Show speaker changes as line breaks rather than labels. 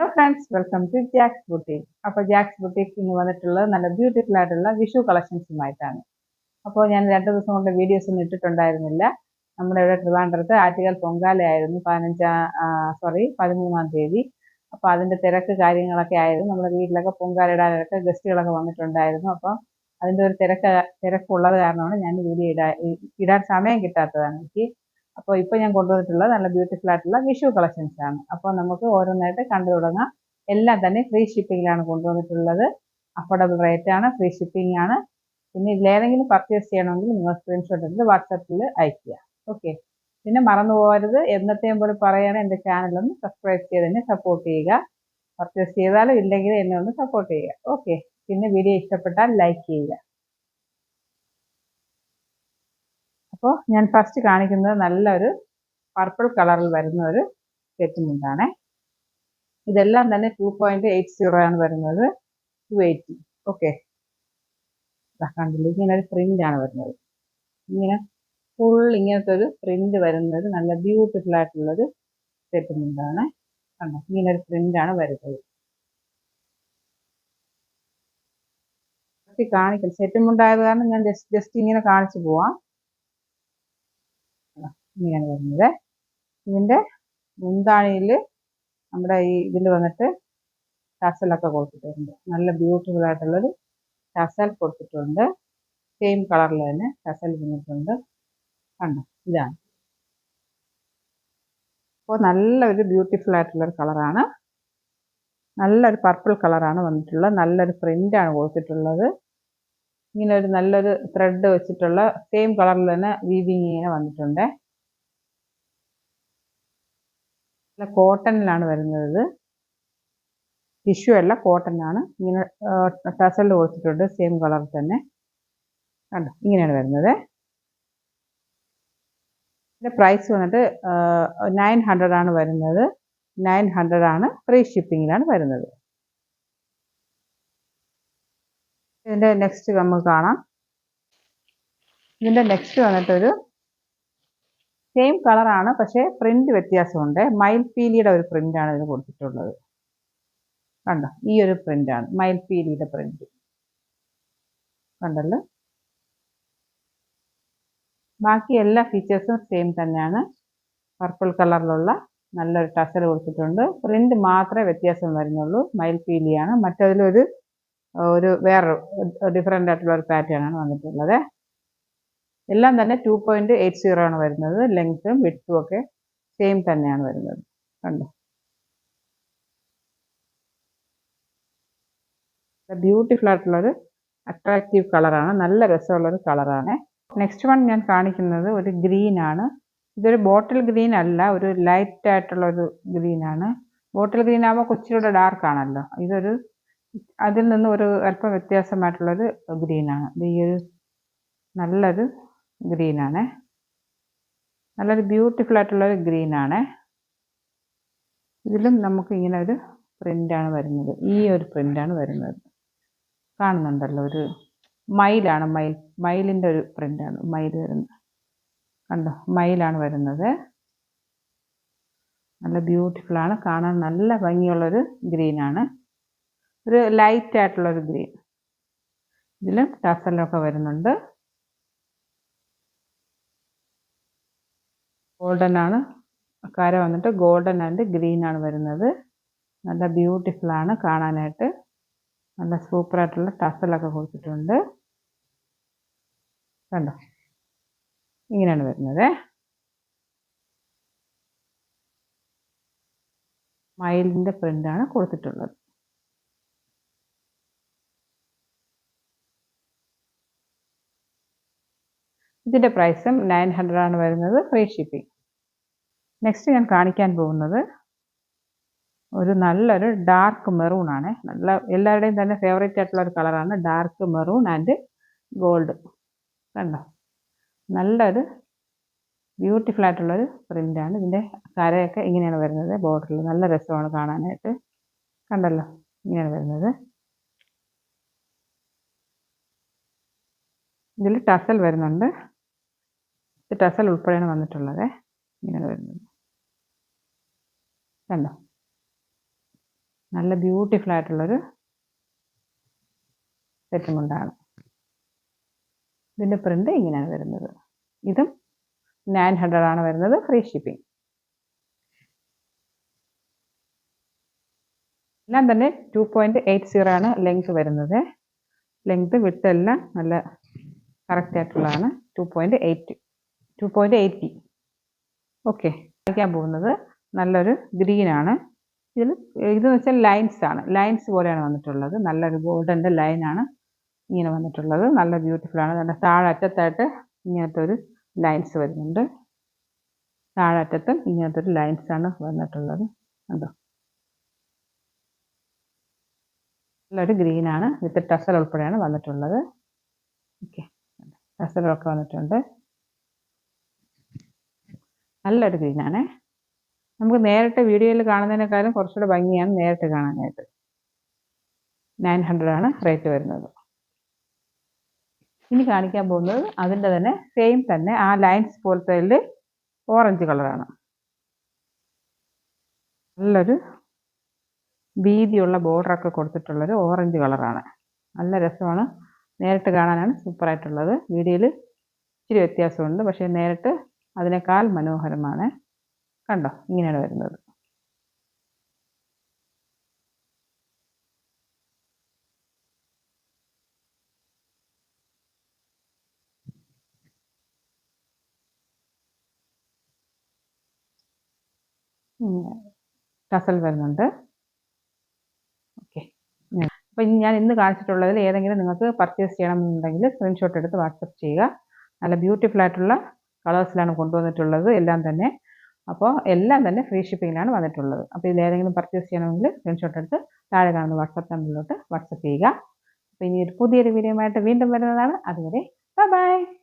Hello friends welcome to Jack's boutique അപ്പോൾ jacks boutique ഇന്ന് വന്നിട്ടുള്ളത് നല്ല ബ്യൂട്ടിഫുൾ ആയിട്ടുള്ള വിഷു കളക്ഷൻസുമായിട്ടാണ് അപ്പോൾ ഞാൻ രണ്ട് ദിവസം കൊണ്ട് വീഡിയോസ് ഒന്നും ഇട്ടിട്ടുണ്ടായിരുന്നില്ല. നമ്മുടെ ഇവിടെ ട്രിവാൻഡ്രത്ത് ആറ്റുകാൽ പൊങ്കാലയായിരുന്നു പതിനഞ്ചാം സോറി പതിമൂന്നാം തീയതി. അപ്പോൾ അതിന്റെ തിരക്ക് കാര്യങ്ങളൊക്കെ ആയിരുന്നു. നമ്മുടെ വീട്ടിലൊക്കെ പൊങ്കാലയിടാനൊക്കെ ഗസ്റ്റുകളൊക്കെ വന്നിട്ടുണ്ടായിരുന്നു. അപ്പോൾ അതിന്റെ ഒരു തിരക്ക് തിരക്കുള്ളത് കാരണമാണ് ഞാൻ വീഡിയോ ഇടാൻ ഇടാൻ സമയം കിട്ടാത്തതാണ്. എനിക്ക് അപ്പോൾ ഇപ്പോൾ ഞാൻ കൊണ്ടുവന്നിട്ടുള്ളത് നല്ല ബ്യൂട്ടിഫുൾ ആയിട്ടുള്ള വിഷു കളക്ഷൻസ് ആണ്. അപ്പോൾ നമുക്ക് ഓരോന്നായിട്ട് കണ്ടു തുടങ്ങാം. എല്ലാം തന്നെ ഫ്രീ ഷിപ്പിങ്ങിലാണ് കൊണ്ടുവന്നിട്ടുള്ളത്. അഫോർഡബിൾ റേറ്റ് ആണ് ഫ്രീ ഷിപ്പിംഗ് ആണ്. പിന്നെ ഇതിലേതെങ്കിലും പർച്ചേസ് ചെയ്യണമെങ്കിൽ നിങ്ങൾ സ്ക്രീൻഷോട്ട് എടുത്ത് വാട്സപ്പിൽ അയക്കുക ഓക്കെ പിന്നെ മറന്നു പോകരുത്. എന്നത്തെയും പോലെ പറയുകയാണ് എന്റെ ചാനലൊന്ന് സബ്സ്ക്രൈബ് ചെയ്ത് തന്നെ സപ്പോർട്ട് ചെയ്യുക. പർച്ചേസ് ചെയ്താലും ഇല്ലെങ്കിലും എന്നെ ഒന്ന് സപ്പോർട്ട് ചെയ്യുക. ഓക്കെ പിന്നെ വീഡിയോ ഇഷ്ടപ്പെട്ടാൽ ലൈക്ക് ചെയ്യുക. അപ്പോൾ ഞാൻ ഫസ്റ്റ് കാണിക്കുന്നത് നല്ലൊരു പർപ്പിൾ കളറിൽ വരുന്ന ഒരു സെറ്റ് മുണ്ടാണ് ഇതെല്ലാം തന്നെ ടു പോയിന്റ് എയ്റ്റ് സീറോ ആണ് വരുന്നത്. ടു എയ്റ്റി ഓക്കെ കണ്ടില്ല ഇങ്ങനെ ഒരു പ്രിന്റ് ആണ് വരുന്നത്. ഇങ്ങനെ ഫുൾ ഇങ്ങനത്തെ ഒരു പ്രിന്റ് വരുന്നത് നല്ല ബ്യൂട്ടിഫുൾ ആയിട്ടുള്ളൊരു സെറ്റ് മുണ്ടാണ് കണ്ടോ? ഇങ്ങനെ ഒരു പ്രിന്റ് ആണ് വരുന്നത്. കാണിക്കും സെറ്റ് മുണ്ടായത് കാരണം ഞാൻ ജസ്റ്റ് ജസ്റ്റ് ഇങ്ങനെ കാണിച്ചു പോവാം. ഇങ്ങനെയാണ് വരുന്നത്. ഇതിന്റെ മുന്താണിയിൽ നമ്മുടെ ഈ ഇതിൽ വന്നിട്ട് ടസലൊക്കെ കൊടുത്തിട്ടുണ്ട്. നല്ല ബ്യൂട്ടിഫുൾ ആയിട്ടുള്ളൊരു ടസൽ കൊടുത്തിട്ടുണ്ട്. സെയിം കളറിൽ തന്നെ ടസൽ വന്നിട്ടുണ്ട്. കണ്ടോ? ഇതാണ്. അപ്പോൾ നല്ലൊരു ബ്യൂട്ടിഫുൾ ആയിട്ടുള്ളൊരു കളറാണ്. നല്ലൊരു പർപ്പിൾ കളറാണ് വന്നിട്ടുള്ളത്. നല്ലൊരു പ്രിന്റാണ് കൊടുത്തിട്ടുള്ളത്. ഇങ്ങനെ ഒരു നല്ലൊരു ത്രെഡ് വെച്ചിട്ടുള്ള സെയിം കളറിൽ തന്നെ വീവിങ് ഇങ്ങനെ വന്നിട്ടുണ്ട്. നല്ല കോട്ടണിലാണ് വരുന്നത്. ടിഷ്യൂ അല്ല കോട്ടണിലാണ് ഇങ്ങനെ ടസൽ കൊടുത്തിട്ടുണ്ട് സെയിം കളർ തന്നെ. കണ്ടോ? ഇങ്ങനെയാണ് വരുന്നത്. ഇതിന്റെ പ്രൈസ് വന്നിട്ട് നയൻ ഹൺഡ്രഡ് ആണ് വരുന്നത്. നയൻ ഹൺഡ്രഡ് ആണ് ഫ്രീ ഷിപ്പിങ്ങിലാണ് വരുന്നത്. ഇതിന്റെ നെക്സ്റ്റ് നമുക്ക് കാണാം. ഇതിന്റെ നെക്സ്റ്റ് വന്നിട്ടൊരു സെയിം കളറാണ് പക്ഷേ പ്രിന്റ് വ്യത്യാസമുണ്ട്. മയിൽ പീലിയുടെ ഒരു പ്രിന്റാണ് ഇതിന് കൊടുത്തിട്ടുള്ളത്. കണ്ടോ? ഈ ഒരു പ്രിന്റാണ് മയിൽ പീലിയുടെ പ്രിന്റ് കണ്ടല്ലോ? ബാക്കി എല്ലാ ഫീച്ചേഴ്സും സെയിം തന്നെയാണ്. പർപ്പിൾ കളറിലുള്ള നല്ലൊരു ടസൽ കൊടുത്തിട്ടുണ്ട്. പ്രിന്റ് മാത്രമേ വ്യത്യാസം വരുന്നുള്ളൂ. മയിൽ പീലിയാണ് മറ്റതിലൊരു ഒരു വേറൊരു ഡിഫറെന്റ് ആയിട്ടുള്ള ഒരു പാറ്റേൺ ആണ് വന്നിട്ടുള്ളത്. എല്ലാം തന്നെ ടു പോയിന്റ് എയ്റ്റ് സീറോ ആണ് വരുന്നത്. ലെങ്ത്തും വിട്ടും ഒക്കെ സെയിം തന്നെയാണ് വരുന്നത്. കണ്ടോ? ബ്യൂട്ടിഫുൾ ആയിട്ടുള്ളൊരു അട്രാക്റ്റീവ് കളറാണ് നല്ല രസമുള്ളൊരു കളറാണ് നെക്സ്റ്റ് വൺ ഞാൻ കാണിക്കുന്നത് ഒരു ഗ്രീൻ ആണ്. ഇതൊരു ബോട്ടിൽ ഗ്രീൻ അല്ല ഒരു ലൈറ്റ് ആയിട്ടുള്ള ഒരു ഗ്രീൻ ആണ്. ബോട്ടിൽ ഗ്രീൻ ആകുമ്പോൾ കൊച്ചിയുടെ ഡാർക്ക് ആണല്ലോ. ഇതൊരു അതിൽ നിന്ന് ഒരു അല്പം വ്യത്യാസമായിട്ടുള്ളൊരു ഗ്രീനാണ് ഇത് ഈ ഒരു നല്ലൊരു ഗ്രീനാണ് നല്ലൊരു ബ്യൂട്ടിഫുൾ ആയിട്ടുള്ളൊരു ഗ്രീനാണ് ഇതിലും നമുക്ക് ഇങ്ങനെ ഒരു പ്രിന്റാണ് വരുന്നത്. ഈ ഒരു പ്രിന്റാണ് വരുന്നത്. കാണുന്നുണ്ടല്ലോ ഒരു മയിലാണ് മയിൽ മയിലിന്റെ ഒരു പ്രിന്റാണ് മയിൽ വരുന്നത് കണ്ടോ മയിലാണ് വരുന്നത്. നല്ല ബ്യൂട്ടിഫുള്ളാണ് കാണാൻ നല്ല ഭംഗിയുള്ളൊരു ഗ്രീനാണ് ഒരു ലൈറ്റ് ആയിട്ടുള്ളൊരു ഗ്രീൻ ഇതിലും ടസലൊക്കെ വരുന്നുണ്ട്. ഗോൾഡൻ ആണ്. കര വന്നിട്ട് ഗോൾഡൻ ആൻഡ് ഗ്രീൻ ആണ് വരുന്നത്. നല്ല ബ്യൂട്ടിഫുൾ ആണ് കാണാനായിട്ട്. നല്ല സൂപ്പറായിട്ടുള്ള ടസലൊക്കെ കൊടുത്തിട്ടുണ്ട്. കണ്ടോ? ഇങ്ങനെയാണ് വരുന്നത്. മയിലിന്റെ പ്രിന്റാണ് കൊടുത്തിട്ടുള്ളത്. ഇതിന്റെ പ്രൈസും നയൻ ആണ് വരുന്നത് ഫ്രീ ഷിപ്പിംഗ് നെക്സ്റ്റ് ഞാൻ കാണിക്കാൻ പോകുന്നത് ഒരു നല്ലൊരു ഡാർക്ക് മെറൂൺ ആണ്. നല്ല എല്ലാവരുടെയും തന്നെ ഫേവറേറ്റ് ആയിട്ടുള്ള ഒരു കളറാണ് ഡാർക്ക് മെറൂൺ ആൻഡ് ഗോൾഡ് കണ്ടോ? നല്ലൊരു ബ്യൂട്ടിഫുൾ ആയിട്ടുള്ളൊരു പ്രിന്റാണ് ഇതിന്റെ കരയൊക്കെ ഇങ്ങനെയാണ് വരുന്നത്. ബോർഡറിൽ നല്ല രസമാണ് കാണാനായിട്ട്. കണ്ടല്ലോ? ഇങ്ങനെയാണ് വരുന്നത്. ഇതിൽ ടസൽ വരുന്നുണ്ട്. ഇത് ടസൽ ഉൾപ്പെടെയാണ് വന്നിട്ടുള്ളത്. ഇങ്ങനെ വരുന്നത്. കണ്ടോ? നല്ല ബ്യൂട്ടിഫുൾ ആയിട്ടുള്ളൊരു സെറ്റ് മുണ്ടാണ് ഇതിന്റെ പ്രിന്റ് ഇങ്ങനെയാണ് വരുന്നത്. ഇതും നയൻ ഹൺഡ്രഡ് ആണ് വരുന്നത് ഫ്രീ ഷിപ്പിംഗ്. എല്ലാം തന്നെ ടു പോയിന്റ് എയ്റ്റ് സീറോ ആണ് ലെങ്ത് വരുന്നത്. ലെങ്ത് വിട്ടെല്ലാം നല്ല കറക്റ്റ് ആയിട്ടുള്ളതാണ്. Two point eight. Two point eight B okay കാണിക്കാൻ പോകുന്നത് നല്ലൊരു ഗ്രീനാണ് ഇതിൽ ഇതെന്ന് വെച്ചാൽ ലൈൻസ് ആണ്. ലൈൻസ് പോലെയാണ് വന്നിട്ടുള്ളത്. നല്ലൊരു ഗോൾഡന്റെ ലൈനാണ് ഇങ്ങനെ വന്നിട്ടുള്ളത്. നല്ല ബ്യൂട്ടിഫുൾ ആണ്. നല്ല താഴെ അറ്റത്തായിട്ട് ഇങ്ങനത്തെ ഒരു ലൈൻസ് വരുന്നുണ്ട്. താഴെ അറ്റത്തും ഇങ്ങനത്തെ ഒരു ലൈൻസ് ആണ് വന്നിട്ടുള്ളത്. കണ്ടോ? നല്ലൊരു ഗ്രീനാണ് വിത്ത് ടസൽ ഉൾപ്പെടെയാണ് വന്നിട്ടുള്ളത്. ഓക്കെ ടസലൊക്കെ വന്നിട്ടുണ്ട്. നല്ലൊരു ഗ്രീനാണേ നമുക്ക് നേരിട്ട് വീഡിയോയിൽ കാണുന്നതിനേക്കാളും കുറച്ചുകൂടെ ഭംഗിയാണ് നേരിട്ട് കാണാനായിട്ട്. നയൻ ഹൺഡ്രഡ് ആണ് റേറ്റ് വരുന്നത്. ഇനി കാണിക്കാൻ പോകുന്നത് അതിന്റെ തന്നെ സെയിം തന്നെ ആ ലൈൻസ് പോലത്തെ ഓറഞ്ച് കളറാണ് നല്ലൊരു വീതിയുള്ള ബോർഡറൊക്കെ കൊടുത്തിട്ടുള്ളൊരു ഓറഞ്ച് കളറാണ് നല്ല രസമാണ്. നേരിട്ട് കാണാനാണ് സൂപ്പറായിട്ടുള്ളത് വീഡിയോയിൽ ഇച്ചിരി വ്യത്യാസമുണ്ട്. പക്ഷേ നേരിട്ട് അതിനേക്കാൾ മനോഹരമാണ്. കണ്ടോ? ഇങ്ങനെയാണ് വരുന്നത്. ടസൽ വരുന്നുണ്ട്. ഓക്കെ. അപ്പോൾ ഞാൻ ഇന്ന് കാണിച്ചിട്ടുള്ളതിൽ ഏതെങ്കിലും നിങ്ങൾക്ക് പർച്ചേസ് ചെയ്യണമെന്നുണ്ടെങ്കിൽ സ്ക്രീൻഷോട്ട് എടുത്ത് വാട്സപ്പ് ചെയ്യുക. നല്ല ബ്യൂട്ടിഫുൾ ആയിട്ടുള്ള കളേഴ്സിലാണ് കൊണ്ടുവന്നിട്ടുള്ളത് എല്ലാം തന്നെ. അപ്പോൾ എല്ലാം തന്നെ ഫ്രീ ഷിപ്പിങ്ങിലാണ് വന്നിട്ടുള്ളത്. അപ്പോൾ ഇതിലേതെങ്കിലും പർച്ചേസ് ചെയ്യണമെങ്കിൽ സ്ക്രീൻഷോട്ട് എടുത്ത് താഴെ കാണുന്ന വാട്സപ്പ് നമ്പറിലോട്ട് വാട്സപ്പ് ചെയ്യുക. അപ്പോൾ ഇനി ഒരു പുതിയൊരു വീഡിയോ വീണ്ടും വരുന്നതാണ്. അതുവരെ ബൈ ബൈ